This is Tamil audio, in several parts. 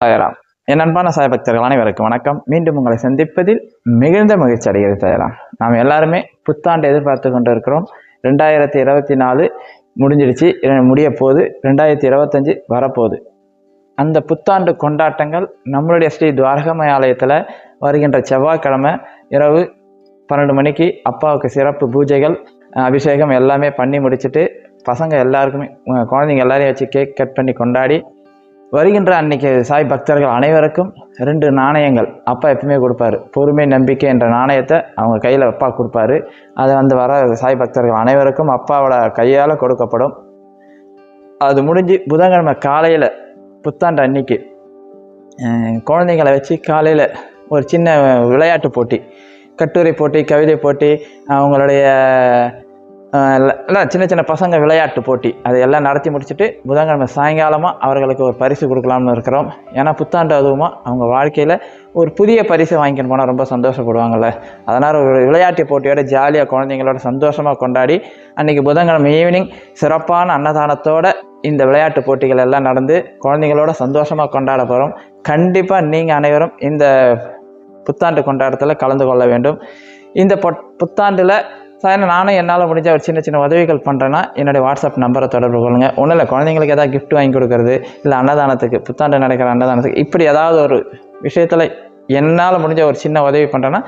சாயராம் என் அன்பான சாய் பக்தர்கள் அனைவருக்கும் வணக்கம். மீண்டும் உங்களை சந்திப்பதில் மிகுந்த மகிழ்ச்சி அடைகிறது சாயராம் நாம் எல்லாருமே புத்தாண்டு எதிர்பார்த்து கொண்டு இருக்கிறோம் ரெண்டாயிரத்தி இருபத்தி நாலு முடிஞ்சிடுச்சு முடிய போகுது ரெண்டாயிரத்தி இருபத்தஞ்சி வரப்போகுது. அந்த புத்தாண்டு கொண்டாட்டங்கள் நம்மளுடைய ஸ்ரீ துவாரகமய ஆலயத்தில் வருகின்ற செவ்வாய்க்கிழமை இரவு பன்னெண்டு மணிக்கு அப்பாவுக்கு சிறப்பு பூஜைகள் அபிஷேகம் எல்லாமே பண்ணி முடிச்சுட்டு பசங்க எல்லாருக்குமே குழந்தைங்க எல்லாரையும் வச்சு கேக் கட் பண்ணி கொண்டாடி வருகின்ற அன்னைக்கு சாய் பக்தர்கள் அனைவருக்கும் ரெண்டு நாணயங்கள் அப்பா எப்பவுமே கொடுப்பாரு. பொறுமை நம்பிக்கை என்ற நாணயத்தை அவங்க கையில் அப்பா கொடுப்பாரு. அதை வந்து வர சாய் பக்தர்கள் அனைவருக்கும் அப்பாவோட கையால் கொடுக்கப்படும். அது முடிஞ்சு புதன்கிழமை காலையில் புத்தாண்டு அன்னைக்கு குழந்தைங்களை வச்சு காலையில் ஒரு சின்ன விளையாட்டு போட்டி கட்டுரை போட்டி கவிதை போட்டி அவங்களுடைய அஹ், சின்ன சின்ன பசங்க விளையாட்டு போட்டி. அதை எல்லாம் நடத்தி முடிச்சுட்டு புதன்கிழமை சாயங்காலமாக அவர்களுக்கு ஒரு பரிசு கொடுக்கலாம்னு இருக்கிறோம். ஏன்னா புத்தாண்டு அதுவுமா அவங்க வாழ்க்கையில் ஒரு புதிய பரிசு வாங்கிட்டு போனால் ரொம்ப சந்தோஷப்படுவாங்கள்ல அதனால் ஒரு விளையாட்டு போட்டியோட ஜாலியாக குழந்தைங்களோட சந்தோஷமாக கொண்டாடி அன்றைக்கி புதன்கிழமை ஈவினிங் சிறப்பான அன்னதானத்தோட இந்த விளையாட்டு போட்டிகள் எல்லாம் நடந்து குழந்தைங்களோட சந்தோஷமாக கொண்டாட போகிறோம் கண்டிப்பாக நீங்கள் அனைவரும் இந்த புத்தாண்டு கொண்டாடத்தில் கலந்து கொள்ள வேண்டும். இந்த பொட் புத்தாண்டில் சாயந்தரம் நானும் என்னால் முடிஞ்ச ஒரு சின்ன சின்ன உதவிகள் பண்ணுறேன்னா என்னுடைய வாட்ஸ்அப் நம்பரை தொடர்பு கொள்ளுங்கள் ஒன்றும் இல்லை குழந்தைங்களுக்கு ஏதாவது கிஃப்ட் வாங்கி கொடுக்குறது இல்லை அன்னதானத்துக்கு புத்தாண்டு நடக்கிற அன்னதானத்துக்கு இப்படி ஏதாவது ஒரு விஷயத்தில் என்னால் முடிஞ்ச ஒரு சின்ன உதவி பண்ணுறேன்னா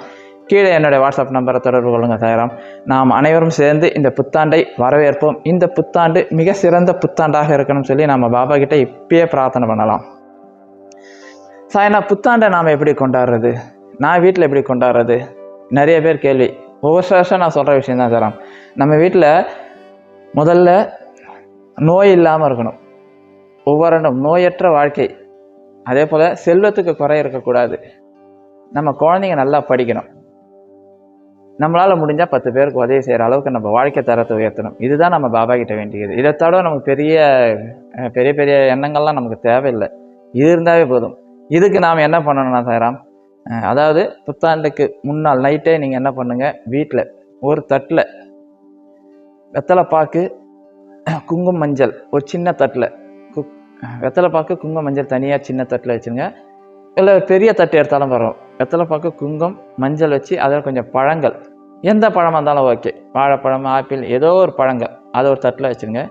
கீழே என்னுடைய வாட்ஸ்அப் நம்பரை தொடர்பு கொள்ளுங்கள் சாயராம் நாம் அனைவரும் சேர்ந்து இந்த புத்தாண்டை வரவேற்போம். இந்த புத்தாண்டு மிக சிறந்த புத்தாண்டாக இருக்கணும்னு சொல்லி நம்ம பாபா கிட்டே இப்பயே பிரார்த்தனை பண்ணலாம். சாயனா புத்தாண்டை நாம் எப்படி கொண்டாடுறது? நான் வீட்டில் எப்படி கொண்டாடுறது? நிறைய பேர் கேள்வி. ஒவ்வொரு வருஷம் நான் சொல்கிற விஷயம் தான் சார். நம்ம வீட்டில் முதல்ல நோய் இல்லாமல் இருக்கணும். ஒவ்வொரு நோயற்ற வாழ்க்கை. அதே போல் செல்வத்துக்கு குறை இருக்கக்கூடாது. நம்ம குழந்தைங்க நல்லா படிக்கணும். நம்மளால் முடிஞ்சால் பத்து பேருக்கு உதவி செய்கிற அளவுக்கு நம்ம வாழ்க்கை தரத்தை உயர்த்தணும். இதுதான் நம்ம பாபா கிட்ட வேண்டியது. இதை தவிர நமக்கு பெரிய பெரிய பெரிய எண்ணங்கள்லாம் நமக்கு தேவையில்லை. இது இருந்தாவே போதும். இதுக்கு நாம் என்ன பண்ணணும்னா சாராம் அதாவது புத்தாண்டுக்கு முன்னாள் நைட்டே நீங்கள் என்ன பண்ணுங்கள் வீட்டில் ஒரு தட்டில் வெத்தலை பாக்கு குங்கும மஞ்சள் ஒரு சின்ன தட்டில் கு வெத்தலை பாக்கு குங்கும மஞ்சள் தனியாக சின்ன தட்டில் வச்சுருங்க. இல்லை பெரிய தட்டு எடுத்தாலும் வரும். வெத்தலை பாக்கு குங்குமம் மஞ்சள் வச்சு அதில் கொஞ்சம் பழங்கள் எந்த பழமாக இருந்தாலும் ஓகே வாழைப்பழம் ஆப்பிள் ஏதோ ஒரு பழங்கள் அதை ஒரு தட்டில் வச்சுருங்க.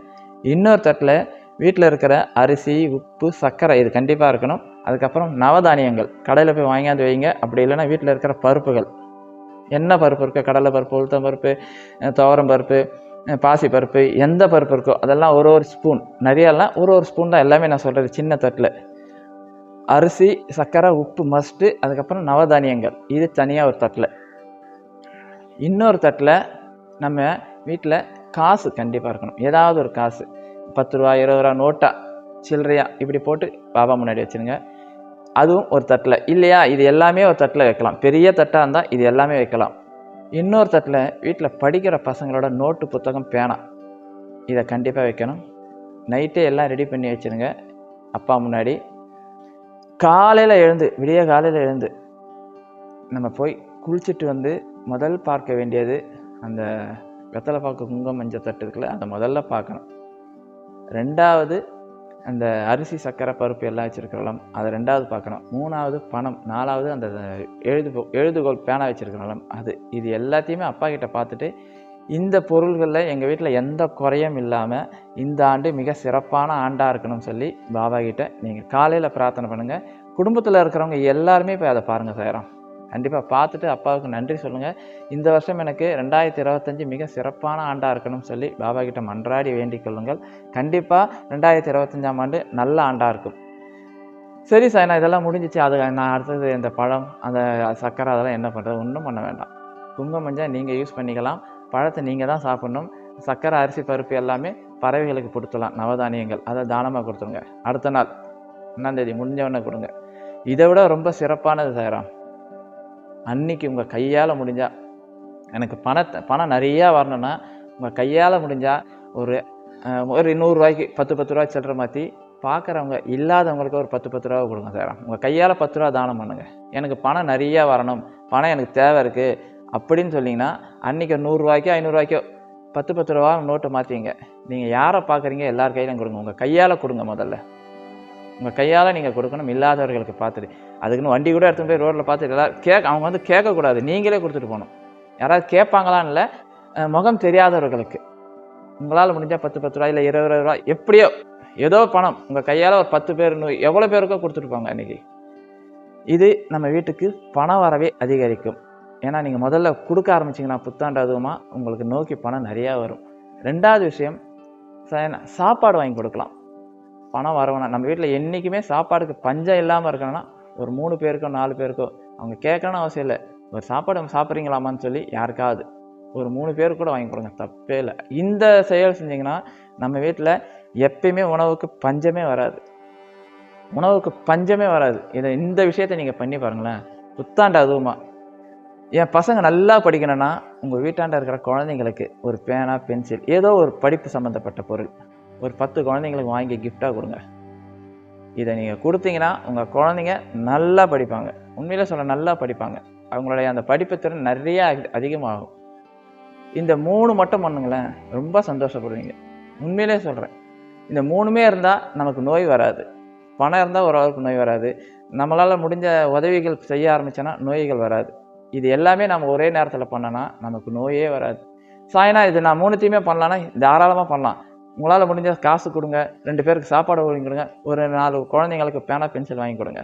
இன்னொரு தட்டில் வீட்டில் இருக்கிற அரிசி உப்பு சர்க்கரை இது கண்டிப்பாக இருக்கணும். அதுக்கப்புறம் நவதானியங்கள். கடையில் போய் வாங்கியாந்து வைங்க. அப்படி இல்லைன்னா வீட்டில் இருக்கிற பருப்புகள். என்ன பருப்பு இருக்கோ? கடலை பருப்பு உளுத்தம் பருப்பு துவரம் பருப்பு பாசி பருப்பு எந்த பருப்பு இருக்கோ அதெல்லாம் ஒரு ஒரு ஸ்பூன். நிறையெல்லாம் ஒரு ஒரு ஸ்பூன் தான் எல்லாமே நான் சொல்கிறது சின்ன தட்டில். அரிசி சர்க்கரை உப்பு மஸ்ட்டு அதுக்கப்புறம் நவதானியங்கள். இது தனியாக ஒரு தட்டில். இன்னொரு தட்டில் நம்ம வீட்டில் காசு கண்டிப்பாக இருக்கணும். ஏதாவது ஒரு காசு. பத்து ரூபா இருபது ரூபா நோட்டா சில்லறையா இப்படி போட்டு பாபா முன்னாடி வச்சுருங்க. அதுவும் ஒரு தட்டில். இல்லையா? இது எல்லாமே ஒரு தட்டில் வைக்கலாம். பெரிய தட்டாக இருந்தால் இது எல்லாமே வைக்கலாம். இன்னொரு தட்டில் வீட்டில் படிக்கிற பசங்களோட நோட்டு புத்தகம் பேனா. இதை கண்டிப்பாக வைக்கணும். நைட்டே எல்லாம் ரெடி பண்ணி வச்சுருங்க. அப்பா முன்னாடி. காலையில் எழுந்து விடிய காலையில் எழுந்து நம்ம போய் குளிச்சுட்டு வந்து முதல் பார்க்க வேண்டியது அந்த வெத்தலை பாக்கு குங்குமம் மஞ்சள் தட்டு இருக்குல்ல அதை முதல்ல பார்க்கணும். ரெண்டாவது அந்த அரிசி சக்கரை பருப்பு எல்லாம் வச்சுருக்கிறோம். அதை ரெண்டாவது பார்க்கணும். மூணாவது பணம் நாலாவது அந்த எழுது எழுதுகோல் பேனா வச்சுருக்கிறோம். அது இது எல்லாத்தையுமே அப்பா கிட்ட பார்த்துட்டு இந்த பொருள்களில் எங்கள் வீட்டில் எந்த குறையும் இல்லாமல் இந்த ஆண்டு மிக சிறப்பான ஆண்டாக இருக்கணும்னு சொல்லி பாபா கிட்ட நீங்கள் காலையில் பிரார்த்தனை பண்ணுங்கள் குடும்பத்தில் இருக்கிறவங்க எல்லாருமே போய் அதை பாருங்கள் சேரம் கண்டிப்பாக பார்த்துட்டு அப்பாவுக்கு நன்றி சொல்லுங்கள் இந்த வருஷம் எனக்கு ரெண்டாயிரத்தி இருபத்தஞ்சி மிக சிறப்பான ஆண்டாக இருக்கணும்னு சொல்லி பாபா கிட்ட மன்றாடி வேண்டிக் கொள்ளுங்கள். கண்டிப்பாக ரெண்டாயிரத்தி இருபத்தஞ்சாம் ஆண்டு நல்ல ஆண்டாக இருக்கும். சரி சார் நான் இதெல்லாம் முடிஞ்சிச்சு. அது நான் அடுத்தது இந்த பழம் அந்த சர்க்கரை அதெல்லாம் என்ன பண்ணுறது ஒன்றும் பண்ண வேண்டாம். குங்குமம் மஞ்சள் நீங்கள் யூஸ் பண்ணிக்கலாம். பழத்தை நீங்கள் தான் சாப்பிட்ணும். சர்க்கரை அரிசி பருப்பு எல்லாமே பறவைகளுக்கு கொடுத்துடலாம். நவதானியங்கள். அதை தானமாக கொடுத்துருங்க. அடுத்த நாள் ஒன்றாந்தேதி முடிஞ்சவொன்னே கொடுங்க. இதை விட ரொம்ப சிறப்பானது சாயிரம் அன்னைக்கு உங்கள் கையால் முடிஞ்சால் எனக்கு பணத்தை பணம் நிறையா வரணும்னா உங்கள் கையால் முடிஞ்சால் ஒரு ஒரு நூறுரூவாய்க்கு பத்து பத்து ரூபா சில்லற மாற்றி பார்க்குறவங்க இல்லாதவங்களுக்கு ஒரு பத்து பத்து ரூபா கொடுங்க சார். உங்கள் கையால் பத்து ரூபா தானம் பண்ணுங்கள் எனக்கு பணம் நிறையா வரணும் பணம் எனக்கு தேவை இருக்குது அப்படின்னு சொன்னீங்கன்னா அன்றைக்கி நூறுரூவாய்க்கோ ஐநூறுரூவாய்க்கோ பத்து பத்து ரூபா நோட்டை மாற்றிங்க நீங்கள் யாரை பார்க்குறீங்க எல்லார் கையிலும் கொடுங்க. உங்கள் கையால் கொடுங்க முதல்ல. உங்கள் கையால் நீங்கள் கொடுக்கணும் இல்லாதவர்களுக்கு பார்த்துட்டு அதுக்குன்னு வண்டி கூட எடுத்துகிட்டு போய் ரோட்டில் பார்த்துட்டு எல்லாரும் கேட்க அவங்க வந்து கேட்கக்கூடாது. நீங்களே கொடுத்துட்டு போகணும். யாராவது கேட்பாங்களான்னு இல்லை முகம் தெரியாதவர்களுக்கு. உங்களால் முடிஞ்சால் பத்து பத்து ரூபா இல்லை இருபது இருபது ரூபா எப்படியோ ஏதோ பணம். உங்கள் கையால் ஒரு பத்து பேர் எவ்வளோ பேருக்கோ கொடுத்துட்டு போங்க அன்றைக்கி இது நம்ம வீட்டுக்கு பணம் வரவே அதிகரிக்கும். ஏன்னா நீங்கள் முதல்ல கொடுக்க ஆரம்பிச்சிங்கன்னா புத்தாண்டு அதுவுமா உங்களுக்கு நோக்கி பணம் நிறையா வரும். ரெண்டாவது விஷயம் சாப்பாடு வாங்கி கொடுக்கலாம். பணம் வரவேணாம் நம்ம வீட்டில் என்றைக்குமே சாப்பாடுக்கு பஞ்சம் இல்லாமல் இருக்கணும்னா ஒரு மூணு பேருக்கோ நாலு பேருக்கோ அவங்க கேட்கணும்னு அவசியம் இல்லை. ஒரு சாப்பாடு சாப்பிட்றீங்களாமான்னு சொல்லி யாருக்காவது ஒரு மூணு பேர் கூட வாங்கி கொடுங்க. தப்பே இல்லை. இந்த செயல் செஞ்சிங்கன்னா நம்ம வீட்டில் எப்பயுமே உணவுக்கு பஞ்சமே வராது. உணவுக்கு பஞ்சமே வராது. இதை இந்த விஷயத்தை நீங்கள் பண்ணி பாருங்களேன். புத்தாண்டு அதுவுமா. என் பசங்க நல்லா படிக்கணும்னா உங்கள் வீட்டாண்ட இருக்கிற குழந்தைங்களுக்கு ஒரு பேனா பென்சில் ஏதோ ஒரு படிப்பு சம்மந்தப்பட்ட பொருள். ஒரு பத்து குழந்தைங்களுக்கு வாங்கி கிஃப்டாக கொடுங்க. இதை நீங்கள் கொடுத்தீங்கன்னா உங்கள் குழந்தைங்க நல்லா படிப்பாங்க. உண்மையிலே சொல்ல நல்லா படிப்பாங்க. அவங்களுடைய அந்த படிப்பு திறன் நிறைய அதிகமாகும். இந்த மூணு மட்டும் பண்ணுங்களேன் ரொம்ப சந்தோஷப்படுவீங்க. உண்மையிலே சொல்கிறேன் இந்த மூணுமே இருந்தால் நமக்கு நோய் வராது. பணம் இருந்தால் ஓரளவுக்கு நோய் வராது. நம்மளால் முடிஞ்ச உதவிகள் செய்ய ஆரம்பிச்சோன்னா நோய்கள் வராது. இது எல்லாமே நம்ம ஒரே நேரத்தில் பண்ணோன்னா நமக்கு நோயே வராது. சாயனா இது நான் மூணுத்தையுமே பண்ணலான்னா தாராளமாக பண்ணலாம். உங்களால் முடிஞ்ச காசு கொடுங்க ரெண்டு பேருக்கு சாப்பாடு வாங்கி கொடுங்க ஒரு நாலு குழந்தைங்களுக்கு பேனா பென்சில் வாங்கி கொடுங்க.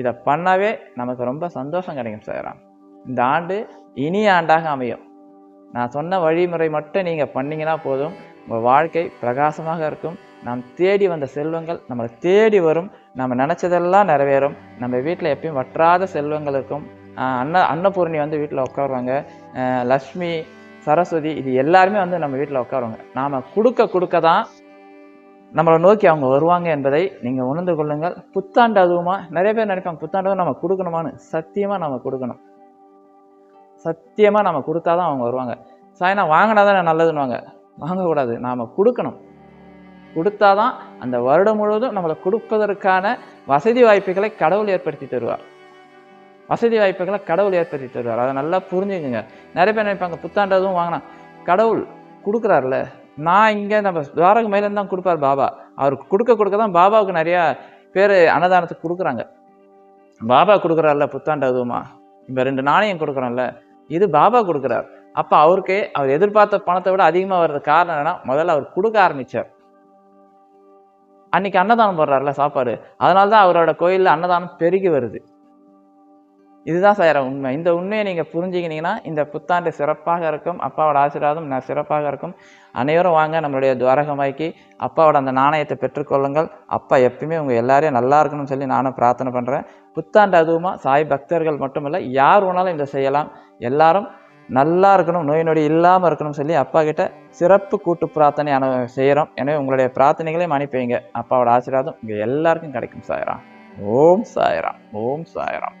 இதை பண்ணாவே நமக்கு ரொம்ப சந்தோஷம் கிடைக்கும் சார். இந்த ஆண்டு இனிய ஆண்டாக அமையும். நான் சொன்ன வழிமுறை மட்டும் நீங்கள் பண்ணிங்கன்னா போதும். உங்கள் வாழ்க்கை பிரகாசமாக இருக்கும். நாம் தேடி வந்த செல்வங்கள் நம்மளை தேடி வரும். நம்ம நினச்சதெல்லாம் நிறைவேறும். நம்ம வீட்டில் எப்பயும் வற்றாத செல்வங்கள் இருக்கும். அன்ன அன்னபூர்ணி வந்து வீட்டில் உட்காருவாங்க. லக்ஷ்மி சரஸ்வதி இது எல்லாருமே வந்து நம்ம வீட்டில் உட்காருவாங்க. நாம் கொடுக்க கொடுக்க தான் நம்மளை நோக்கி அவங்க வருவாங்க என்பதை நீங்கள் உணர்ந்து கொள்ளுங்கள். புத்தாண்டு அதுவுமா நிறைய பேர் நினைப்பாங்க புத்தாண்டு நம்ம கொடுக்கணுமான்னு. சத்தியமாக நம்ம கொடுக்கணும். சத்தியமாக நம்ம கொடுத்தா தான் அவங்க வருவாங்க. சாய்னா வாங்கினா தான் நல்லதுன்னுவாங்க. வாங்கக்கூடாது. நாம் கொடுக்கணும். கொடுத்தாதான் அந்த வருடம் முழுவதும் நம்மளை கொடுப்பதற்கான வசதி வாய்ப்புகளை கடவுள் ஏற்படுத்தி தருவார். வசதி வாய்ப்புகளை கடவுள் ஏற்படுத்தி தருவார் அதை நல்லா புரிஞ்சுக்குங்க. நிறைய பேர் நினைப்பாங்க புத்தாண்டதும் வாங்கினா. கடவுள் கொடுக்குறாருல நான் இங்கே நம்ம துவாரக மேலேருந்து தான் கொடுப்பார் பாபா. அவருக்கு கொடுக்க கொடுக்க தான் பாபாவுக்கு நிறையா பேர் அன்னதானத்துக்கு கொடுக்குறாங்க. பாபா கொடுக்குறாருல புத்தாண்டு அதுவுமா? இப்போ ரெண்டு நாணயம் கொடுக்குறோம்ல. இது பாபா கொடுக்குறார். அப்போ அவருக்கு அவர் எதிர்பார்த்த பணத்தை விட அதிகமாக வர்றது காரணம் என்னன்னா முதல்ல அவர் கொடுக்க ஆரம்பித்தார் அன்னைக்கு அன்னதானம் போடுறாருல சாப்பாடு. அதனால தான் அவரோட கோயிலில் அன்னதானம் பெருகி வருது. இதுதான் சார் உண்மை. இந்த உண்மையை நீங்கள் புரிஞ்சுக்கினீங்கன்னா இந்த புத்தாண்டு சிறப்பாக இருக்கும். அப்பாவோட ஆசீர்வாதம் நான் சிறப்பாக இருக்கும். அனைவரும் வாங்க நம்மளுடைய துவாரகமாக்கி அப்பாவோட அந்த நாணயத்தை பெற்றுக்கொள்ளுங்கள் அப்பா எப்பயுமே உங்கள் எல்லாரையும் நல்லா இருக்கணும்னு சொல்லி நானும் பிரார்த்தனை பண்ணுறேன் புத்தாண்டு அதுவுமா சாய் பக்தர்கள் மட்டுமல்ல யார் வேணாலும் இதை செய்யலாம். எல்லாரும் நல்லா இருக்கணும் நோய் நொடி இல்லாமல் இருக்கணும்னு சொல்லி அப்பா கிட்ட சிறப்பு கூட்டு பிரார்த்தனை அனு செய்கிறோம் எனவே உங்களுடைய பிரார்த்தனைகளையும் அனுப்பிவிங்க அப்பாவோட ஆசீர்வாதம் இங்கே எல்லாருக்கும் கிடைக்கும் சாயராம். ஓம் சாயராம். ஓம் சாயராம்.